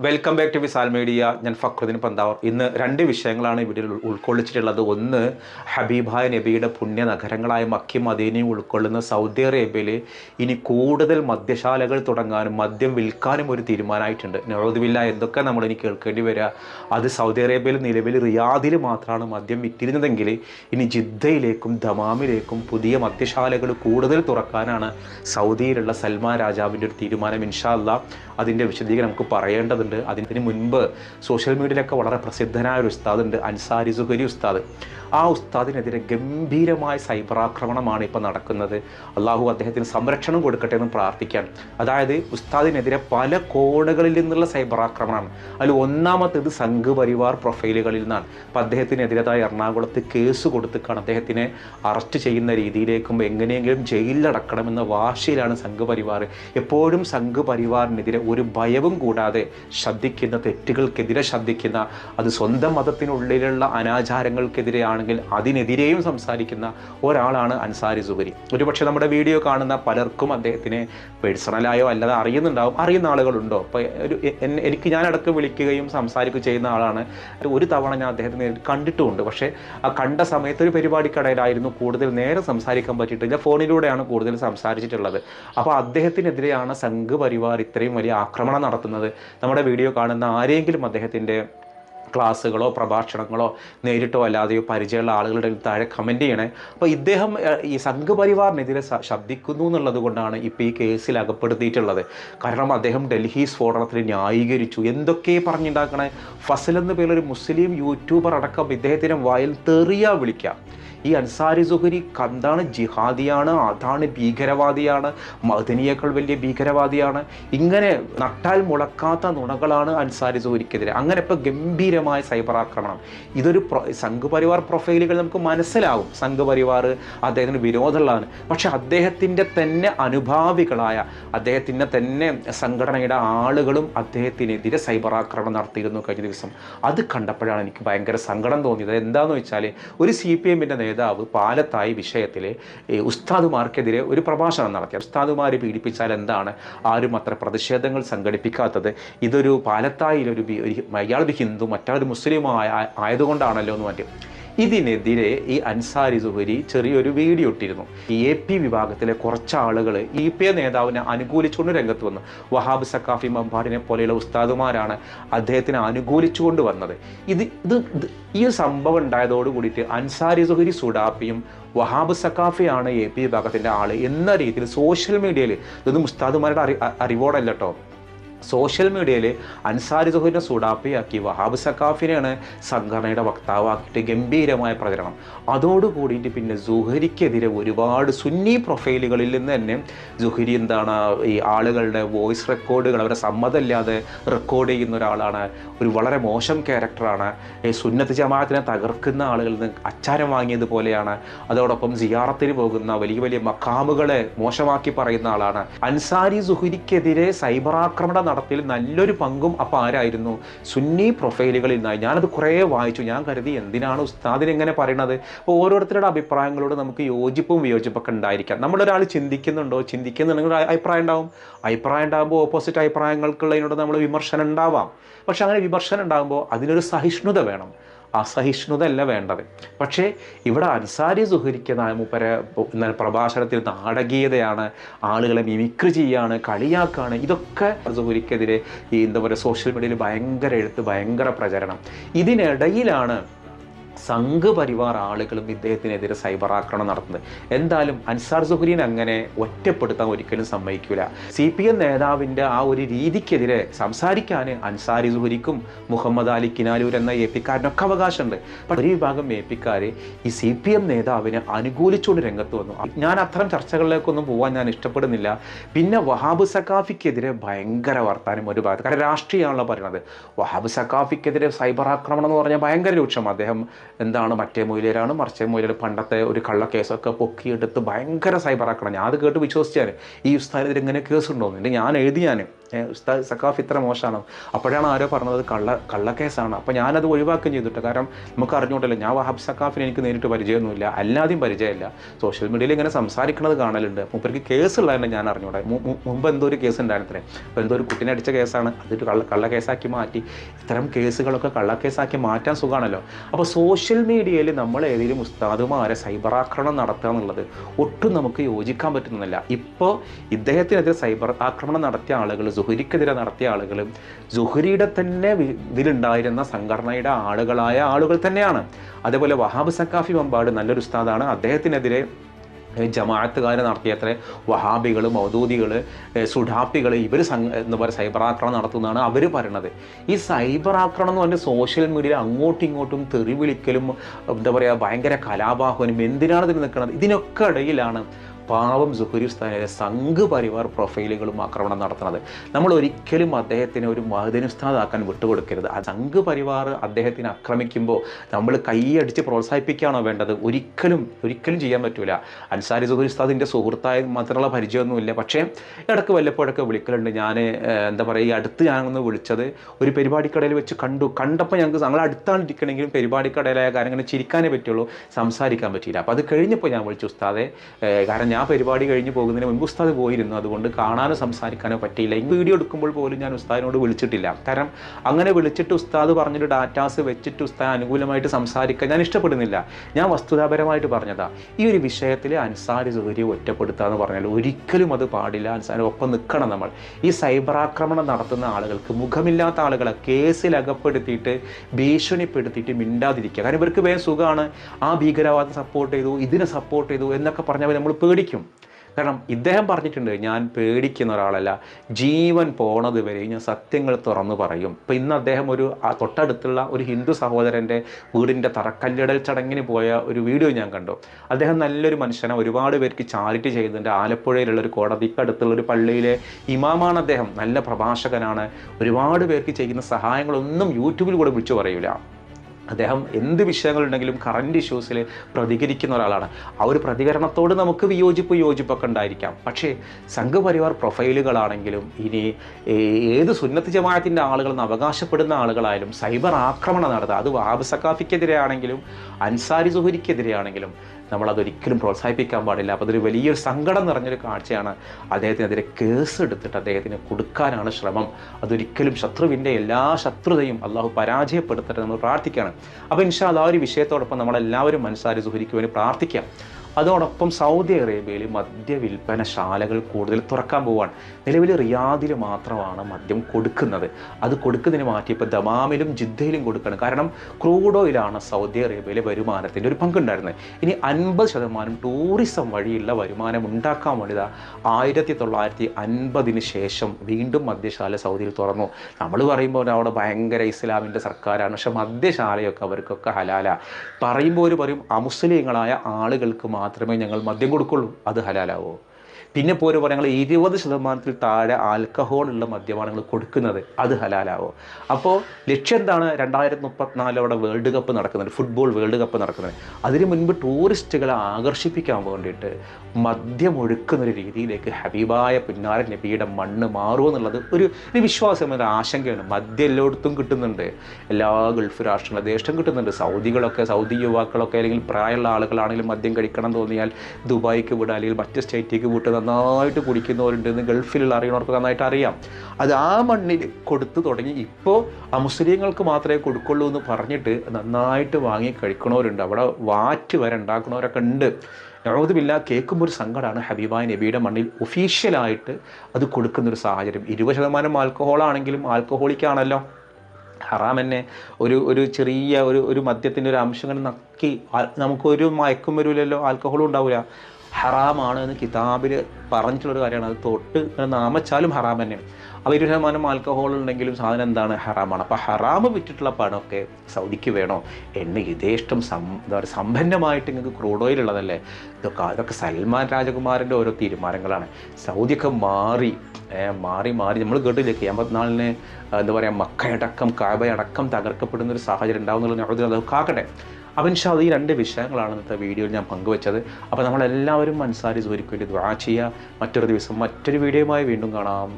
Welcome back to Visal media ഞാൻ ഫക്രുദ്ദീൻ പന്താവർ. ഇന്ന് രണ്ട് വിഷയങ്ങളാണ് ഇവിടെ ഉൾ- ഉൾക്കൊള്ളിച്ചിട്ടുള്ളത്. ഒന്ന് ഹബീബായ നബിയുടെ പുണ്യ നഗരങ്ങളായ മക്കി മദീനയും ഉൾക്കൊള്ളുന്ന സൗദി അറേബ്യയിൽ ഇനി കൂടുതൽ മദ്യശാലകൾ തുടങ്ങാനും മദ്യം വിൽക്കാനും ഒരു തീരുമാനമായിട്ടുണ്ട്. നവോദില്ല എന്തൊക്കെ നമ്മൾ ഇനി കേൾക്കേണ്ടി വരിക അത് സൗദി അറേബ്യയിൽ നിലവിൽ റിയാദിൽ മാത്രമാണ് മദ്യം വിറ്റിരുന്നതെങ്കിൽ ഇനി ജിദ്ദയിലേക്കും ദമാമിലേക്കും പുതിയ മദ്യശാലകൾ കൂടുതൽ തുറക്കാനാണ് സൗദിയിലുള്ള സൽമാൻ രാജാവിന്റെ ഒരു തീരുമാനം. ഇൻഷാല്ല അതിന്റെ വിശദീകരണം നമുക്ക് പറയേണ്ടതുണ്ട് അതിന് മുൻപ് സോഷ്യൽ മീഡിയയിലൊക്കെ വളരെ പ്രസിദ്ധനായ ഒരു ഉസ്താദുണ്ട് അൻസാരി സുഹരി ഉസ്താദ്. ആ ഉസ്താദിനെതിരെ ഗംഭീരമായ സൈബർ ആക്രമണമാണ് ഇപ്പോൾ നടക്കുന്നത്. അള്ളാഹു അദ്ദേഹത്തിന് സംരക്ഷണം കൊടുക്കട്ടെ എന്ന് പ്രാർത്ഥിക്കാം അതായത് ഉസ്താദിനെതിരെ പല കോണുകളിൽ നിന്നുള്ള സൈബർ ആക്രമണമാണ്. അതിൽ ഒന്നാമത്തേത് സംഘ് പരിവാർ പ്രൊഫൈലുകളിൽ നിന്നാണ്. അപ്പം അദ്ദേഹത്തിനെതിരായ എറണാകുളത്ത് കേസ് കൊടുത്തിക്കാണ് അദ്ദേഹത്തിനെ അറസ്റ്റ് ചെയ്യുന്ന രീതിയിലേക്കും എങ്ങനെയെങ്കിലും ജയിലിലടക്കണമെന്ന വാശിയിലാണ് സംഘ് പരിവാർ. എപ്പോഴും സംഘ് പരിവാറിനെതിരെ ഒരു ഭയവും കൂടാതെ ശബ്ദിക്കുന്ന തെറ്റുകൾക്കെതിരെ ശബ്ദിക്കുന്ന അത് സ്വന്തം മതത്തിനുള്ളിലുള്ള അനാചാരങ്ങൾക്കെതിരെയാണെങ്കിൽ അതിനെതിരെയും സംസാരിക്കുന്ന ഒരാളാണ് അൻസാരി സുബരി ഒരുപക്ഷെ നമ്മുടെ വീഡിയോ കാണുന്ന പലർക്കും അദ്ദേഹത്തിനെ പേഴ്സണലായോ അല്ലാതെ അറിയുന്നുണ്ടാവും. അറിയുന്ന ആളുകളുണ്ടോ? അപ്പോൾ ഒരു എനിക്ക് ഞാനടക്കം വിളിക്കുകയും സംസാരിക്കുകയും ചെയ്യുന്ന ആളാണ്. ഒരു തവണ ഞാൻ അദ്ദേഹത്തെ നേരിട്ട് കണ്ടിട്ടുമുണ്ട്. പക്ഷേ ആ കണ്ട സമയത്ത് ഒരു പരിപാടിക്കിടയിലായിരുന്നു. കൂടുതൽ നേരെ സംസാരിക്കാൻ പറ്റിയിട്ടില്ല. ഫോണിലൂടെയാണ് കൂടുതൽ സംസാരിച്ചിട്ടുള്ളത്. അപ്പോൾ അദ്ദേഹത്തിനെതിരെയാണ് സംഘ് പരിവാർ ഇത്രയും വലിയ ആക്രമണം നടത്തുന്നത്. നമ്മുടെ വീഡിയോ കാണുന്ന ആരെങ്കിലും അദ്ദേഹത്തിന്റെ ക്ലാസ്സുകളോ പ്രഭാഷണങ്ങളോ നേരിട്ടോ അല്ലാതെയോ പരിചയമുള്ള ആളുകളുടെ താഴെ കമന്റ് ചെയ്യണേ. അപ്പോൾ ഇദ്ദേഹം ഈ സംഘപരിവാറിനെതിരെ ശബ്ദിക്കുന്നു എന്നുള്ളത് കൊണ്ടാണ് ഇപ്പോൾ ഈ കേസിൽ അകപ്പെടുത്തിയിട്ടുള്ളത്. കാരണം അദ്ദേഹം ഡൽഹി സ്ഫോടനത്തിൽ ന്യായീകരിച്ചു. എന്തൊക്കെ പറഞ്ഞുണ്ടാക്കണേ? ഫസൽ എന്ന പേരിലൊരു മുസ്ലിം യൂട്യൂബർ അടക്കം ഇദ്ദേഹത്തിന്റെ വായിൽ തെറിയ വിളിക്കാം. ഈ അൻസാരി സുഹരി കന്താണ് ജിഹാദിയാണ് അതാണ് ഭീകരവാദിയാണ് മദനിയേക്കാൾ വലിയ ഭീകരവാദിയാണ്. ഇങ്ങനെ നട്ടാൽ മുളക്കാത്ത നുണകളാണ് അൻസാരി സുഹരിക്കെതിരെ. അങ്ങനെ ഇപ്പോൾ ഗംഭീരമായ സൈബർ ആക്രമണം. ഇതൊരു പ്രൊ സംഘപരിവാർ പ്രൊഫൈലുകൾ നമുക്ക് മനസ്സിലാവും. സംഘപരിവാർ അദ്ദേഹത്തിന് വിരോധമുള്ളതാണ്. പക്ഷെ അദ്ദേഹത്തിന്റെ തന്നെ അനുഭാവികളായ അദ്ദേഹത്തിന്റെ തന്നെ സംഘടനയുടെ ആളുകളും അദ്ദേഹത്തിനെതിരെ സൈബർ ആക്രമണം നടത്തിയിരുന്നു കഴിഞ്ഞ ദിവസം. അത് കണ്ടപ്പോഴാണ് എനിക്ക് ഭയങ്കര സങ്കടം തോന്നിയത്. എന്താണെന്ന് വെച്ചാൽ ഒരു സി പി എമ്മിന്റെ നേതാവ് പാലത്തായി വിഷയത്തിൽ ഉസ്താദുമാർക്കെതിരെ ഒരു പ്രഭാഷണം നടത്തി. ഉസ്താദുമാരെ പീഡിപ്പിച്ചാൽ എന്താണ്? ആരും അത്ര പ്രതിഷേധങ്ങൾ സംഘടിപ്പിക്കാത്തത്. ഇതൊരു പാലത്തായിലൊരു അയാൾ ഹിന്ദു മറ്റൊരു മുസ്ലിം ആയ- ആയതുകൊണ്ടാണല്ലോ എന്ന് മറ്റും. ഇതിനെതിരെ ഈ അൻസാരി സുഹരി ചെറിയൊരു വീഡിയോ ഇട്ടിരുന്നു. എ പി വിഭാഗത്തിലെ കുറച്ച് ആളുകൾ ഇ പി എ നേതാവിനെ അനുകൂലിച്ചുകൊണ്ട് രംഗത്ത് വന്നു. വഹാബ് സക്കാഫി മമ്പാടിനെ പോലെയുള്ള ഉസ്താദുമാരാണ് അദ്ദേഹത്തിനെ അനുകൂലിച്ചുകൊണ്ട് വന്നത്. ഇത് ഇത് ഈ സംഭവം ഉണ്ടായതോട് കൂടിയിട്ട് അൻസാരി സുഹരി സുഡാപ്പിയും വഹാബ് സക്കാഫിയാണ് എ പി വിഭാഗത്തിന്റെ ആൾ എന്ന രീതിയിൽ സോഷ്യൽ മീഡിയയിൽ ഇതൊന്നും ഉസ്താദുമാരുടെ അറി അറിവോടല്ലോ സോഷ്യൽ മീഡിയയിൽ അൻസാരി സുഹുവിനെ സുഡാപ്പിയാക്കി വഹാബ് സക്കാഫിനെയാണ് സംഘടനയുടെ വക്താവാക്കിയിട്ട് ഗംഭീരമായ പ്രചരണം. അതോടുകൂടിയിട്ട് പിന്നെ ജുഹരിക്കെതിരെ ഒരുപാട് സുന്നി പ്രൊഫൈലുകളിൽ നിന്ന് തന്നെ ജുഹരി എന്താണ് ഈ ആളുകളുടെ വോയിസ് റെക്കോർഡുകൾ അവരെ സമ്മതമില്ലാതെ റെക്കോർഡ് ചെയ്യുന്ന ഒരാളാണ്. ഒരു വളരെ മോശം ക്യാരക്ടറാണ്. ഈ സുന്നത്ത് ജമാഅത്തിനെ തകർക്കുന്ന ആളുകളിൽ നിന്ന് അച്ചാരം വാങ്ങിയതുപോലെയാണ് അതോടൊപ്പം സിയാറത്തിന് പോകുന്ന വലിയ വലിയ മക്കാമുകളെ മോശമാക്കി പറയുന്ന ആളാണ്. അൻസാരി സുഹരിക്കെതിരെ സൈബർ ആക്രമണം നടത്തിയിൽ നല്ലൊരു പങ്കും അപ്പോൾ ആരായിരുന്നു? സുന്നി പ്രൊഫൈലുകളിൽ നിന്നായി. ഞാനത് കുറേ വായിച്ചു. ഞാൻ കരുതി എന്തിനാണ് ഉസ്താദിന് ഇങ്ങനെ പറയണത്? അപ്പോൾ ഓരോരുത്തരുടെ അഭിപ്രായങ്ങളോട് നമുക്ക് യോജിപ്പും വിയോജിപ്പൊക്കെ ഉണ്ടായിരിക്കാം. നമ്മളൊരാൾ ചിന്തിക്കുന്നുണ്ടോ? ചിന്തിക്കുന്നുണ്ടെങ്കിൽ അഭിപ്രായം ഉണ്ടാവും. അഭിപ്രായം ഉണ്ടാകുമ്പോൾ ഓപ്പോസിറ്റ് അഭിപ്രായങ്ങൾക്കുള്ളതിനോട് നമ്മൾ വിമർശനം ഉണ്ടാവാം. പക്ഷെ അങ്ങനെ വിമർശനം ഉണ്ടാകുമ്പോൾ അതിനൊരു സഹിഷ്ണുത വേണം. അസഹിഷ്ണുത അല്ല വേണ്ടത്. പക്ഷേ ഇവിടെ അൻസാരി സുഹരിക്കുന്ന മൂപ്പര എന്നാൽ പ്രഭാഷണത്തിൽ നാടകീയതയാണ് ആളുകളെ മിമിക്രി ചെയ്യാണ് കളിയാക്കാണ് ഇതൊക്കെ സുഹരിക്കെതിരെ ഈ എന്താ പറയുക സോഷ്യൽ മീഡിയയിൽ ഭയങ്കര എഴുത്ത് ഭയങ്കര പ്രചരണം. ഇതിനിടയിലാണ് സംഘ് പരിവാർ ആളുകളും ഇദ്ദേഹത്തിനെതിരെ സൈബർ ആക്രമണം നടത്തുന്നത്. എന്തായാലും അൻസാർ സുഹരീൻ അങ്ങനെ ഒറ്റപ്പെടുത്താൻ ഒരിക്കലും സമ്മതിക്കില്ല സി പി എം നേതാവിന്റെ ആ ഒരു രീതിക്കെതിരെ സംസാരിക്കാൻ അൻസാരി സുഹരിക്കും മുഹമ്മദ് അലി കിനാലൂർ എന്ന എ പിക്കാരനൊക്കെ അവകാശമുണ്ട്. ഒരു വിഭാഗം എ പിക്കാർ ഈ സി പി എം നേതാവിനെ അനുകൂലിച്ചുകൊണ്ട് രംഗത്ത് വന്നു. ഞാൻ അത്തരം ചർച്ചകളിലേക്കൊന്നും പോകാൻ ഞാൻ ഇഷ്ടപ്പെടുന്നില്ല. പിന്നെ വഹാബ് സഖാഫിക്കെതിരെ ഭയങ്കര വർത്താനം ഒരു ഭാഗത്ത്. കാരണം രാഷ്ട്രീയമാണല്ലോ പറയുന്നത്. വഹാബ് സഖാഫിക്കെതിരെ സൈബർ ആക്രമണം എന്ന് പറഞ്ഞാൽ ഭയങ്കര രൂക്ഷം. അദ്ദേഹം എന്താണ് മറ്റേ മൊയിലേരാണ് മറിച്ചേ മൊയിലേർ പണ്ടത്തെ ഒരു കള്ളക്കേസൊക്കെ പൊക്കിയെടുത്ത് ഭയങ്കര സൈബർ ആക്കണം. ഞാൻ അത് കേട്ട് വിശ്വസിച്ചാൽ ഈ ഉസ്താദിനെതിരെ ഇങ്ങനെ കേസ് ഉണ്ടോ എന്നിട്ട് ഞാൻ എഴുതി ഞാൻ. ഉസ്താദ് സക്കാഫ് ഇത്ര മോശമാണ്. അപ്പോഴാണ് ആരോ പറഞ്ഞത് കള്ള കള്ളക്കേസാണ്. അപ്പോൾ ഞാനത് ഒഴിവാക്കുകയും ചെയ്തിട്ട്. കാരണം നമുക്ക് അറിഞ്ഞുകൊണ്ടല്ലോ ഞാൻ വഹാബ് സക്കാഫിനെ എനിക്ക് നേരിട്ട് പരിചയമൊന്നുമില്ല. അല്ലാതെയും പരിചയമില്ല. സോഷ്യൽ മീഡിയയിൽ ഇങ്ങനെ സംസാരിക്കുന്നത് കാണലുണ്ട്. മൂപ്പർക്ക് കേസുള്ളതന്നെ ഞാൻ അറിഞ്ഞൂടെ. മുമ്പ് എന്തോ ഒരു കേസ് ഉണ്ടായിരുന്നേ അപ്പോൾ എന്തോ ഒരു കുട്ടീനെ അടിച്ച കേസാണ്. അതൊരു കള്ള കള്ളക്കേസാക്കി മാറ്റി. ഇത്തരം കേസുകളൊക്കെ കള്ളക്കേസാക്കി മാറ്റാൻ സുഖമാണല്ലോ. അപ്പോൾ സോഷ്യൽ മീഡിയയിൽ നമ്മൾ ഏതെങ്കിലും ഉസ്താദുമാരെ സൈബർ ആക്രമണം നടത്തുക എന്നുള്ളത് ഒട്ടും നമുക്ക് യോജിക്കാൻ പറ്റുന്നില്ല ഇപ്പോൾ ഇദ്ദേഹത്തിനെതിരെ സൈബർ ആക്രമണം നടത്തിയ ആളുകൾ സുഹരിക്കെതിരെ നടത്തിയ ആളുകൾ സുഹരിയുടെ തന്നെ ഇതിലുണ്ടായിരുന്ന സംഘടനയുടെ ആളുകളായ ആളുകൾ തന്നെയാണ്. അതേപോലെ വഹാബ് സക്കാഫി മമ്പാട് നല്ലൊരു ഉസ്താദാണ്. അദ്ദേഹത്തിനെതിരെ ജമാഅത്തുകാർ നടത്തിയത്ര വഹാബികൾ മൗദൂദികൾ സുഡാപ്പികൾ ഇവർ സംഘ എന്താ പറയുക സൈബർ ആക്രമണം നടത്തുന്നതാണ് അവർ പറയണത്. ഈ സൈബർ ആക്രമണം എന്ന് പറഞ്ഞാൽ സോഷ്യൽ മീഡിയയിൽ അങ്ങോട്ടും ഇങ്ങോട്ടും തെറി വിളിക്കലും എന്താ പറയുക ഭയങ്കര കലാപാഹ്വനും എന്തിനാണ് ഇതിന് നിൽക്കുന്നത് ഇതിനൊക്കെ ഇടയിലാണ് പാവം സുഹരി ഉസ്താദിനെ സംഘ് പരിവാർ പ്രൊഫൈലുകളും ആക്രമണം നടത്തുന്നത്. നമ്മൾ ഒരിക്കലും അദ്ദേഹത്തിനെ ഒരു മഹദിൻ ഉസ്താദാക്കാൻ വിട്ടുകൊടുക്കരുത്. ആ സംഘ് പരിവാർ അദ്ദേഹത്തിനെ ആക്രമിക്കുമ്പോൾ നമ്മൾ കൈയടിച്ച് പ്രോത്സാഹിപ്പിക്കുകയാണോ വേണ്ടത്? ഒരിക്കലും ഒരിക്കലും ചെയ്യാൻ പറ്റൂല. അൻസാരി സുഹരി ഉസ്താദിന്റെ സുഹൃത്തായ മാത്രമുള്ള പരിചയമൊന്നുമില്ല. പക്ഷേ ഇടയ്ക്ക് വല്ലപ്പോഴൊക്കെ വിളിക്കലുണ്ട്. ഞാൻ എന്താ പറയുക ഈ അടുത്ത് ഞാനൊന്ന് വിളിച്ചത് ഒരു പരിപാടിക്കടയിൽ വെച്ച് കണ്ടു. കണ്ടപ്പോൾ ഞങ്ങൾക്ക് ഞങ്ങൾ അടുത്താണ് ഇരിക്കണമെങ്കിലും പരിപാടിക്കടയിലായ കാര്യങ്ങൾ ചിരിക്കാനേ പറ്റുള്ളൂ. സംസാരിക്കാൻ പറ്റിയില്ല. അപ്പോൾ അത് കഴിഞ്ഞപ്പോൾ ഞാൻ വിളിച്ചു ഉസ്താദെ കാരണം ഞാൻ പരിപാടി കഴിഞ്ഞ് പോകുന്നതിന് മുൻപ് ഉസ്താദ് പോയിരുന്നു. അതുകൊണ്ട് കാണാനോ സംസാരിക്കാനോ പറ്റിയില്ല. ഈ വീഡിയോ എടുക്കുമ്പോൾ പോലും ഞാൻ ഉസ്താദിനോട് വിളിച്ചിട്ടില്ല. കാരണം അങ്ങനെ വിളിച്ചിട്ട് ഉസ്താദ് പറഞ്ഞൊരു ഡാറ്റാസ് വെച്ചിട്ട് ഉസ്താദ് അനുകൂലമായിട്ട് സംസാരിക്കാൻ ഞാൻ ഇഷ്ടപ്പെടുന്നില്ല. ഞാൻ വസ്തുതാപരമായിട്ട് പറഞ്ഞതാ. ഈ ഒരു വിഷയത്തിൽ അൻസാരി സുഹരി ഒറ്റപ്പെടുത്തുക എന്ന് പറഞ്ഞാൽ ഒരിക്കലും അത് പാടില്ല. അൻസാരി ഒപ്പം നിൽക്കണം നമ്മൾ. ഈ സൈബർ ആക്രമണം നടത്തുന്ന ആളുകൾക്ക് മുഖമില്ലാത്ത ആളുകളെ കേസിൽ അകപ്പെടുത്തിയിട്ട് ഭീഷണിപ്പെടുത്തിയിട്ട് മിണ്ടാതിരിക്കുക. കാരണം ഇവർക്ക് വേഗം സുഖമാണ് ആ ഭീകരവാദം സപ്പോർട്ട് ചെയ്തു ഇതിനെ സപ്പോർട്ട് ചെയ്തു എന്നൊക്കെ പറഞ്ഞാൽ നമ്മൾ പേടിക്കും. കാരണം ഇദ്ദേഹം പറഞ്ഞിട്ടുണ്ട് ഞാൻ പേടിക്കുന്ന ഒരാളല്ല. ജീവൻ പോണത് വരെ ഞാൻ സത്യങ്ങൾ തുറന്നു പറയും. ഇപ്പം ഇന്ന് അദ്ദേഹം ഒരു തൊട്ടടുത്തുള്ള ഒരു ഹിന്ദു സഹോദരന്റെ വീടിന്റെ തറക്കല്ലിടൽ ചടങ്ങിന് പോയ ഒരു വീഡിയോ ഞാൻ കണ്ടു. അദ്ദേഹം നല്ലൊരു മനുഷ്യനെ ഒരുപാട് പേർക്ക് ചാരിറ്റി ചെയ്യുന്നുണ്ട്. ആലപ്പുഴയിലുള്ള ഒരു കോടതിക്കടുത്തുള്ള ഒരു പള്ളിയിലെ ഇമാമാണ് അദ്ദേഹം. നല്ല പ്രഭാഷകനാണ്. ഒരുപാട് പേർക്ക് ചെയ്യുന്ന സഹായങ്ങളൊന്നും യൂട്യൂബിൽ കൂടെ വിളിച്ചു പറയൂല. അദ്ദേഹം എന്ത് വിഷയങ്ങളുണ്ടെങ്കിലും കറണ്ട് ഇഷ്യൂസിൽ പ്രതികരിക്കുന്ന ഒരാളാണ്. ആ ഒരു പ്രതികരണത്തോട് നമുക്ക് വിയോജിപ്പ് യോജിപ്പൊക്കെ ഉണ്ടായിരിക്കാം. പക്ഷേ സംഘപരിവാർ പ്രൊഫൈലുകളാണെങ്കിലും ഇനി ഏത് സുന്നത്ത് ജമാഅത്തിന്റെ ആളുകളെന്ന് അവകാശപ്പെടുന്ന ആളുകളായാലും സൈബർ ആക്രമണം നടത്തുക. അത് വാബ് സക്കാഫിക്കെതിരെ ആണെങ്കിലും അൻസാരി സുഹരിക്കെതിരെ ആണെങ്കിലും നമ്മളതൊരിക്കലും പ്രോത്സാഹിപ്പിക്കാൻ പാടില്ല. അപ്പോൾ അതൊരു വലിയൊരു സങ്കടം നിറഞ്ഞൊരു കാഴ്ചയാണ് അദ്ദേഹത്തിനെതിരെ കേസ് എടുത്തിട്ട് അദ്ദേഹത്തിന് കൊടുക്കാനാണ് ശ്രമം. അതൊരിക്കലും ശത്രുവിന്റെ എല്ലാ ശത്രുതയും അള്ളാഹു പരാജയപ്പെടുത്തട്ടെ നമ്മൾ പ്രാർത്ഥിക്കുകയാണ്. അപ്പോൾ ഇൻഷാ ആ ഒരു വിഷയത്തോടൊപ്പം നമ്മളെല്ലാവരും മനസ്സാരി സുഹരിക്കുവാൻ പ്രാർത്ഥിക്കാം. അതോടൊപ്പം സൗദി അറേബ്യയിൽ മദ്യ വിൽപ്പനശാലകൾ കൂടുതൽ തുറക്കാൻ പോവാണ്. നിലവിൽ റിയാദിൽ മാത്രമാണ് മദ്യം കൊടുക്കുന്നത്. അത് കൊടുക്കുന്നതിന് മാറ്റി ഇപ്പോൾ ദമാമിലും ജിദ്ദയിലും കൊടുക്കണം. കാരണം ക്രൂഡ് ഓയിലാണ് സൗദി അറേബ്യയിലെ വരുമാനത്തിന്റെ ഒരു പങ്കുണ്ടായിരുന്നത്. ഇനി അൻപത് ശതമാനം ടൂറിസം വഴിയുള്ള വരുമാനം ഉണ്ടാക്കാൻ വേണ്ടി ആയിരത്തി തൊള്ളായിരത്തി അൻപതിന് ശേഷം വീണ്ടും മദ്യശാല സൗദിയിൽ തുറന്നു. നമ്മൾ പറയുമ്പോൾ അവിടെ ഭയങ്കര ഇസ്ലാമിന്റെ സർക്കാരാണ്. പക്ഷെ മദ്യശാലയൊക്കെ അവർക്കൊക്കെ ഹലാല. പറയുമ്പോൾ ഒരു പറയും അമുസ്ലിങ്ങളായ ആളുകൾക്ക് മാത്രമേ ഞങ്ങൾ മദ്യം കൊടുക്കുള്ളൂ. അത് ഹലാലാവോ? പിന്നെ പറയാം ഞങ്ങൾ ഇരുപത് ശതമാനത്തിൽ താഴെ മദ്യമാണ് ഞങ്ങൾ കൊടുക്കുന്നത്. അത് ഹലാലാവോ? അപ്പോൾ ലക്ഷ്യം എന്താണ്? രണ്ടായിരത്തി മുപ്പത്തിനാല് അവിടെ വേൾഡ് കപ്പ് നടക്കുന്നത് ഫുട്ബോൾ വേൾഡ് കപ്പ് നടക്കുന്നത്. അതിന് മുൻപ് ടൂറിസ്റ്റുകളെ ആകർഷിപ്പിക്കാൻ വേണ്ടിയിട്ട് മദ്യം ഒഴുക്കുന്നൊരു രീതിയിലേക്ക് ഹബീബായ പുന്നാരൻ നബിയുടെ മണ്ണ് മാറുമോ എന്നുള്ളത് ഒരു ഒരു വിശ്വാസം ഒരു ആശങ്കയാണ്. മദ്യം എല്ലായിടത്തും കിട്ടുന്നുണ്ട്. എല്ലാ ഗൾഫ് രാഷ്ട്രങ്ങളും ദേശം കിട്ടുന്നുണ്ട്. സൗദികളൊക്കെ സൗദി യുവാക്കളൊക്കെ അല്ലെങ്കിൽ പ്രായമുള്ള ആളുകളാണെങ്കിലും മദ്യം കഴിക്കണം തോന്നിയാൽ ദുബായിക്ക് വിടുക അല്ലെങ്കിൽ മറ്റ് സ്റ്റേറ്റിലേക്ക് വിട്ട് നന്നായിട്ട് കുടിക്കുന്നവരുണ്ട് എന്ന് ഗൾഫിലുള്ള അറിയണവർക്ക് നന്നായിട്ട് അറിയാം. അത് ആ മണ്ണിൽ കൊടുത്തു തുടങ്ങി. ഇപ്പോൾ ആ മുസ്ലിങ്ങൾക്ക് മാത്രമേ കൊടുക്കുള്ളൂ എന്ന് പറഞ്ഞിട്ട് നന്നായിട്ട് വാങ്ങി കഴിക്കണവരുണ്ട്. അവിടെ വാറ്റ് വരെ ഉണ്ടാക്കുന്നവരൊക്കെ ഉണ്ട്. ഞാനതുമില്ല കേൾക്കുമ്പോൾ ഒരു സങ്കടമാണ് ഹബീബായ് നബിയുടെ മണ്ണിൽ ഒഫീഷ്യലായിട്ട് അത് കൊടുക്കുന്നൊരു സാഹചര്യം. ഇരുപത് ശതമാനം ആൽക്കഹോളാണെങ്കിലും ആൽക്കഹോളിക്കാണല്ലോ. ഹറാം തന്നെ ഒരു ഒരു ചെറിയ ഒരു ഒരു മദ്യത്തിന്റെ ഒരു അംശം ഇങ്ങനെ നക്കി. നമുക്കൊരു മയക്കും വരില്ലല്ലോ ആൽക്കഹോളും ഉണ്ടാവില്ല. ഹറാമാണ് എന്ന് കിതാബിൽ പറഞ്ഞിട്ടുള്ളൊരു കാര്യമാണ്. അത് തൊട്ട് നാമച്ചാലും ഹറാം തന്നെയാണ്. അപ്പോൾ ഇരുപത് ശതമാനം ആൽക്കഹോൾ ഉണ്ടെങ്കിലും സാധനം എന്താണ്? ഹറാമാണ്. അപ്പോൾ ഹറാമ് വിറ്റിട്ടുള്ള പണമൊക്കെ സൗദിക്ക് വേണോ? എണ്ണ യഥേഷ്ടം സം എന്താ പറയുക സമ്പന്നമായിട്ട് നിങ്ങൾക്ക് ക്രൂഡ് ഓയിൽ ഉള്ളതല്ലേ? ഇതൊക്കെ അതൊക്കെ സൽമാൻ രാജകുമാരന്റെ ഓരോ തീരുമാനങ്ങളാണ്. സൗദിയൊക്കെ മാറി മാറി മാറി. നമ്മൾ കേട്ടില്ലേ എൺപത്തിനാലിന് എന്താ പറയുക മക്കയടക്കം കാബയടക്കം തകർക്കപ്പെടുന്ന ഒരു സാഹചര്യം ഉണ്ടാവുന്നുള്ള ഞങ്ങൾ ആക്കട്ടെ അപ്പം ഇൻഷാ അല്ലാ ഈ രണ്ട് വിഷയങ്ങളാണ് ഇന്നത്തെ വീഡിയോയിൽ ഞാൻ പങ്കുവച്ചത്. അപ്പോൾ നമ്മളെല്ലാവരും മനസ്സാരി സൂരിക്ക് വേണ്ടി ദ്വാ ചെയ്യുക മറ്റൊരു ദിവസം മറ്റൊരു വീഡിയോയുമായി വീണ്ടും കാണാം.